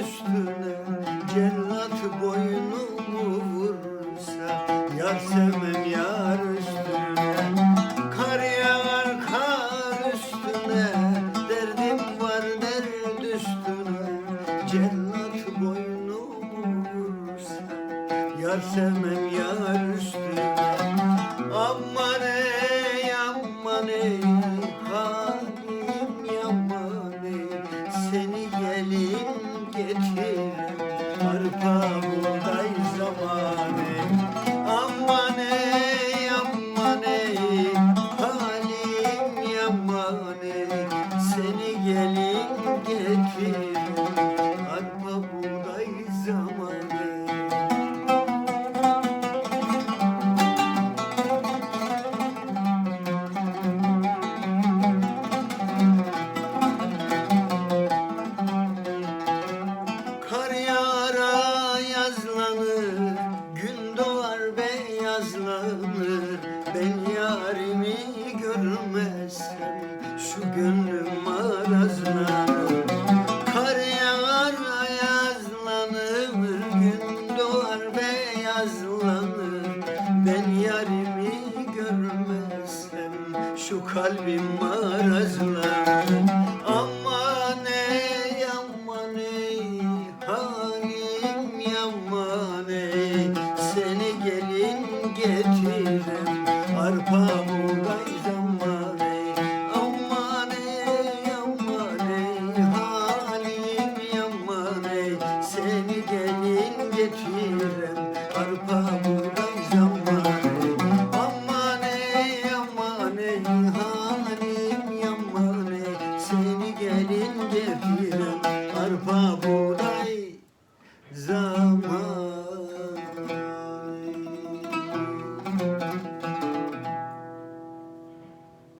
üstüne Cellat boynumu vursa Yar sevmem yar üstüne. Kar yağar kar üstüne Derdim var derd üstüne. Cellat boynumu vursa Yar sevmem yar üstüne. Aman ey aman ey görmezsem Şu gönlüm marazlanır Kar yağar yazlanır Gün doğar beyazlanır Ben yarimi görmezsem Şu kalbim marazlanır Aman ey aman Halim yaman Seni gelin getirem Arpa